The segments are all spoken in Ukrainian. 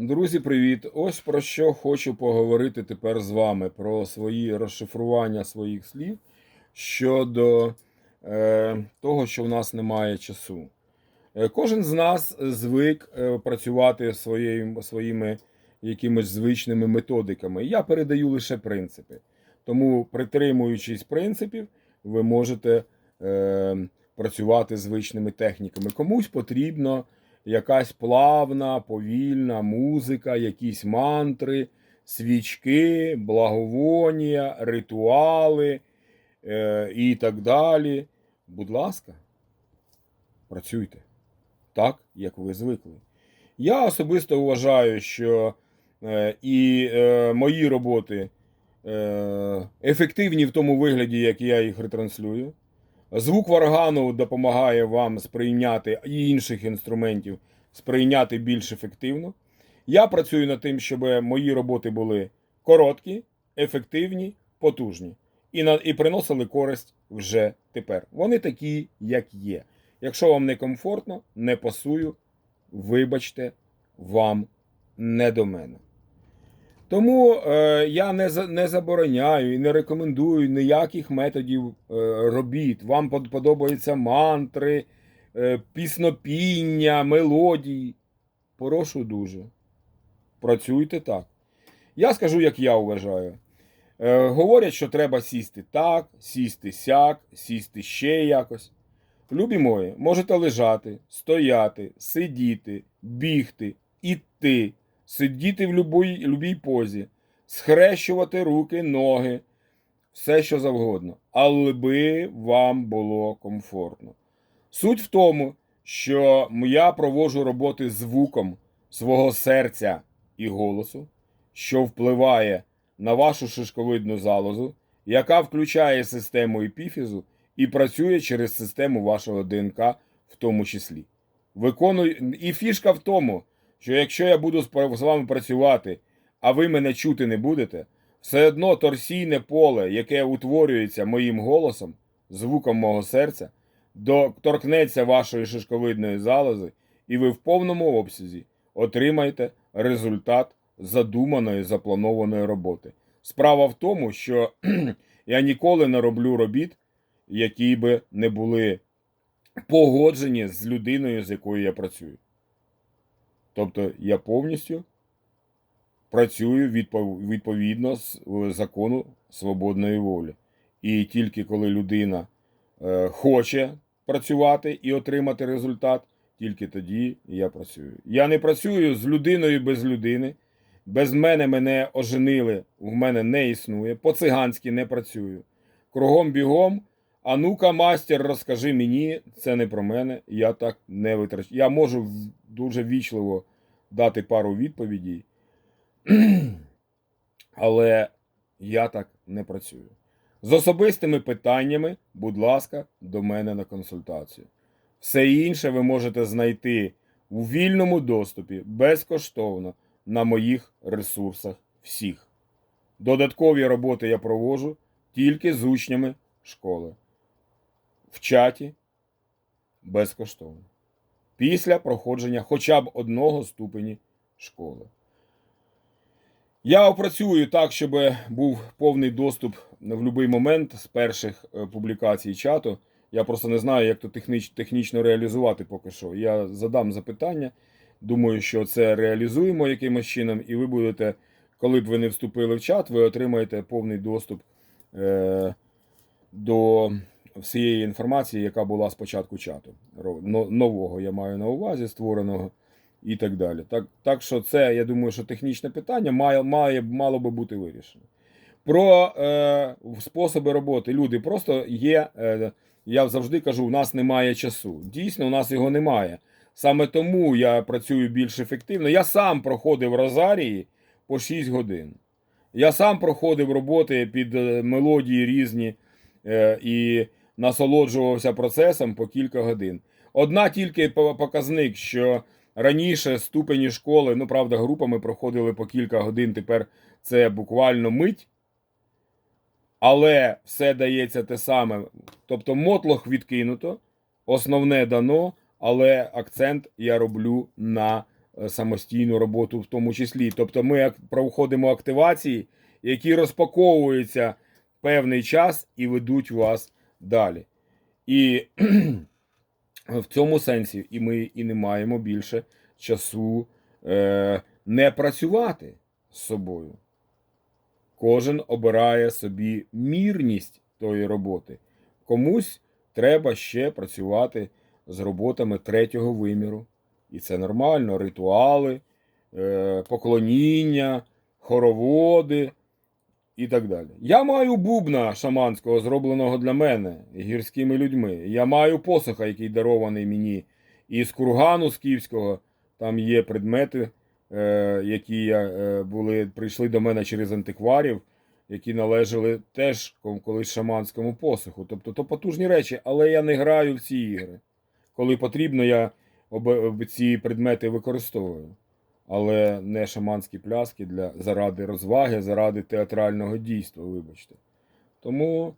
Друзі, привіт! Ось про що хочу поговорити тепер з вами: про свої розшифрування своїх слів щодо е, того, що в нас немає часу. Е, кожен з нас звик е, працювати своєю, своїми якимись звичними методиками. Я передаю лише принципи. Тому, притримуючись принципів, ви можете е, працювати звичними техніками. Комусь потрібно якась плавна, повільна музика, якісь мантри, свічки, благовонія, ритуали е, і так далі. Будь ласка, працюйте так, як ви звикли. Я особисто вважаю, що е, і е, мої роботи е, ефективні в тому вигляді, як я їх ретранслюю. Звук варгану допомагає вам сприйняти і інших інструментів сприйняти більш ефективно. Я працюю над тим, щоб мої роботи були короткі, ефективні, потужні і, на, і приносили користь вже тепер. Вони такі, як є. Якщо вам не комфортно, не пасую, вибачте, вам не до мене. Тому е, я не, не забороняю і не рекомендую ніяких методів е, робіт. Вам подобаються мантри, е, піснопіння, мелодії. Прошу дуже. Працюйте так. Я скажу, як я вважаю. Е, говорять, що треба сісти так, сісти сяк, сісти ще якось. Любі мої, можете лежати, стояти, сидіти, бігти, іти, сидіти в любій, любій позі, схрещувати руки, ноги, все що завгодно, але би вам було комфортно. Суть в тому, що я проводжу роботи звуком свого серця і голосу, що впливає на вашу шишковидну залозу, яка включає систему епіфізу і працює через систему вашого ДНК в тому числі. Виконую... І фішка в тому, що якщо я буду з вами працювати, а ви мене чути не будете, все одно торсійне поле, яке утворюється моїм голосом, звуком мого серця, до... торкнеться вашої шишковидної залози, і ви в повному обсязі отримаєте результат задуманої запланованої роботи. Справа в тому, що я ніколи не роблю робіт, які би не були погоджені з людиною, з якою я працюю. Тобто я повністю працюю відпов- відповідно з закону свободної волі. І тільки коли людина е, хоче працювати і отримати результат, тільки тоді я працюю. Я не працюю з людиною без людини. Без мене мене оженили, в мене не існує. По-циганськи не працюю. Кругом бігом. А ну-ка, мастер, розкажи мені, це не про мене. Я так не витрачаю. Я можу дуже вічливо дати пару відповідей, але я так не працюю. З особистими питаннями, будь ласка, до мене на консультацію. Все інше ви можете знайти у вільному доступі безкоштовно на моїх ресурсах всіх. Додаткові роботи я проводжу тільки з учнями школи. В чаті безкоштовно. Після проходження хоча б одного ступені школи. Я опрацюю так, щоб був повний доступ в будь-який момент з перших е, публікацій чату. Я просто не знаю, як то техніч, технічно реалізувати поки що. Я задам запитання. Думаю, що це реалізуємо якимось чином, і ви будете, коли б ви не вступили в чат, ви отримаєте повний доступ е, до всієї інформації, яка була спочатку чату. Нового я маю на увазі, створеного і так далі. Так, так що це, я думаю, що технічне питання має, має, мало би бути вирішено. Про е, способи роботи. Люди просто є. Е, я завжди кажу, у нас немає часу. Дійсно, у нас його немає. Саме тому я працюю більш ефективно. Я сам проходив розарії по 6 годин. Я сам проходив роботи під е, мелодії різні е, і насолоджувався процесом по кілька годин. Одна тільки показник, що раніше ступені школи, ну правда, групами проходили по кілька годин, тепер це буквально мить. Але все дається те саме. Тобто мотлох відкинуто, основне дано, але акцент я роблю на е, самостійну роботу в тому числі. Тобто ми проходимо активації, які розпаковуються певний час і ведуть вас далі. І в цьому сенсі і ми і не маємо більше часу е, не працювати з собою. Кожен обирає собі мірність тої роботи. Комусь треба ще працювати з роботами третього виміру. І це нормально. Ритуали, е, поклоніння, хороводи і так далі. Я маю бубна шаманського, зробленого для мене гірськими людьми. Я маю посоха, який дарований мені із кургану скіфського. Там є предмети, е, які я, е, були, прийшли до мене через антикварів, які належали теж колись шаманському посоху. Тобто то потужні речі, але я не граю в ці ігри. Коли потрібно, я ці предмети використовую. Але не шаманські пляски для, заради розваги, заради театрального дійства, вибачте. Тому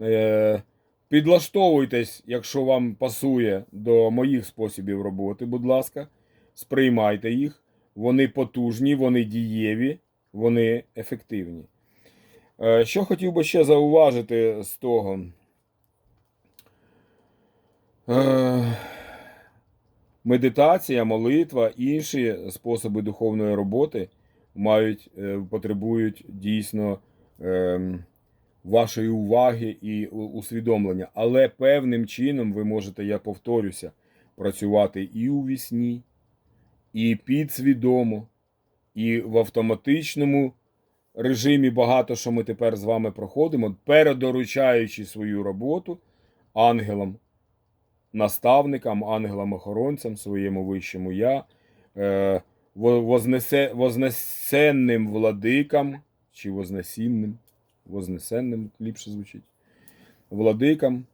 е, підлаштовуйтесь, якщо вам пасує до моїх способів роботи, будь ласка, сприймайте їх. Вони потужні, вони дієві, вони ефективні. Е, що хотів би ще зауважити з того. Е, медитація, молитва, інші способи духовної роботи мають, е, потребують дійсно ем, вашої уваги і усвідомлення. Але певним чином ви можете, я повторюся, працювати і у вісні, і підсвідомо, і в автоматичному режимі багато що ми тепер з вами проходимо, передоручаючи свою роботу ангелам наставникам, ангелам-охоронцям, своєму вищому я, е, вознесе, вознесенним владикам, чи вознесінним, вознесенним ліпше звучить, владикам,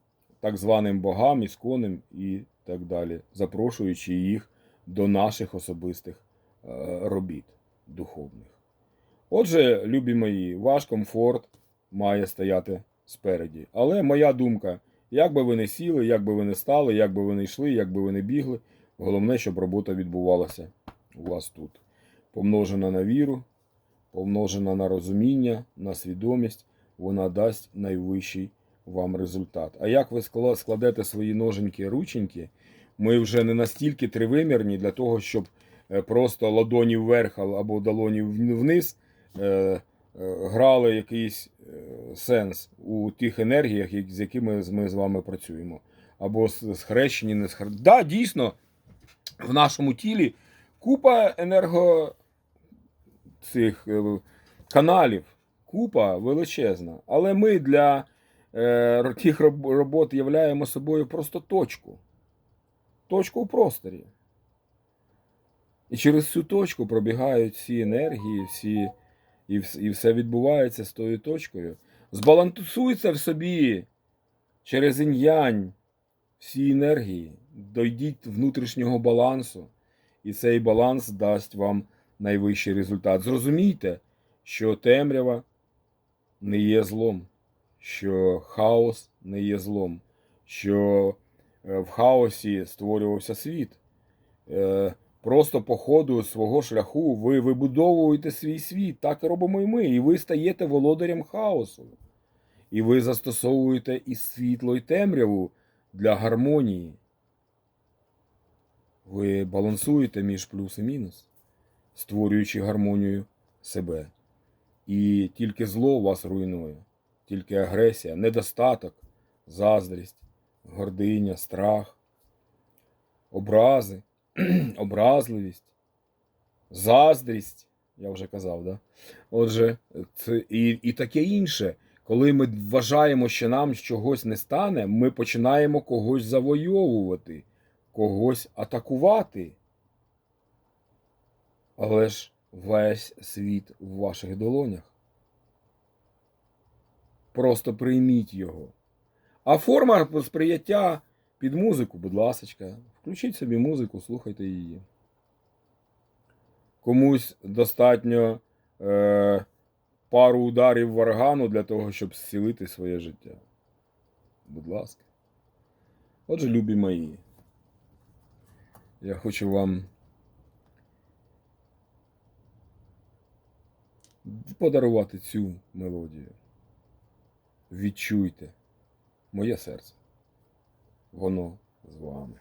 так званим богам, ісконим і так далі, запрошуючи їх до наших особистих е, робіт духовних. Отже, любі мої, ваш комфорт має стояти спереді. Але моя думка, як би ви не сіли, як би ви не стали, як би ви не йшли, як би ви не бігли, головне, щоб робота відбувалася у вас тут. Помножена на віру, помножена на розуміння, на свідомість, вона дасть найвищий вам результат. А як ви складете свої ноженьки рученьки, ми вже не настільки тривимірні для того, щоб е, просто ладоні вверх або долоні вниз е, грали якийсь е, сенс у тих енергіях, з якими ми з вами працюємо. Або схрещені, не схрещені. Да, дійсно, в нашому тілі купа енерго цих е, каналів, купа величезна. Але ми для е, тих робот являємо собою просто точку. Точку в просторі. І через цю точку пробігають всі енергії, всі, і, і все відбувається з тою точкою. Збалансуйся в собі через інь-янь всі енергії, дойдіть внутрішнього балансу, і цей баланс дасть вам найвищий результат. Зрозумійте, що темрява не є злом, що хаос не є злом, що е, в хаосі створювався світ. Просто по ходу свого шляху ви вибудовуєте свій світ, так робимо і ми, і ви стаєте володарем хаосу. І ви застосовуєте і світло, і темряву для гармонії. Ви балансуєте між плюс і мінус, створюючи гармонію себе. І тільки зло вас руйнує, тільки агресія, недостаток, заздрість, гординя, страх, образи, образливість, заздрість, я вже казав, да? Отже, це і, і таке інше. Коли ми вважаємо, що нам чогось не стане, ми починаємо когось завойовувати, когось атакувати. Але ж весь світ в ваших долонях. Просто прийміть його. А форма сприяття під музику, будь ласка, включіть собі музику, слухайте її. Комусь достатньо е, пару ударів в органу для того, щоб зцілити своє життя. Будь ласка. Отже, любі мої, я хочу вам подарувати цю мелодію. Відчуйте моє серце. Воно з вами.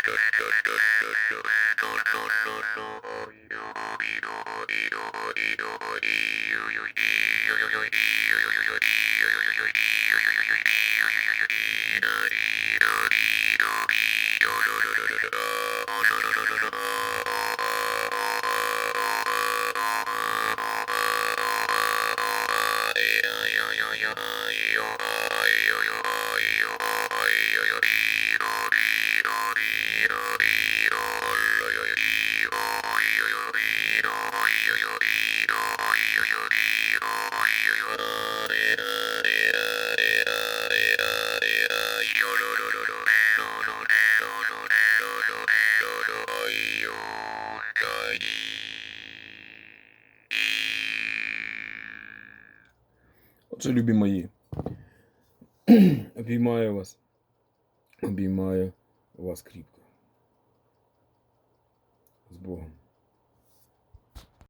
Отже, любі мої, обіймаю вас, обіймаю вас кріпко.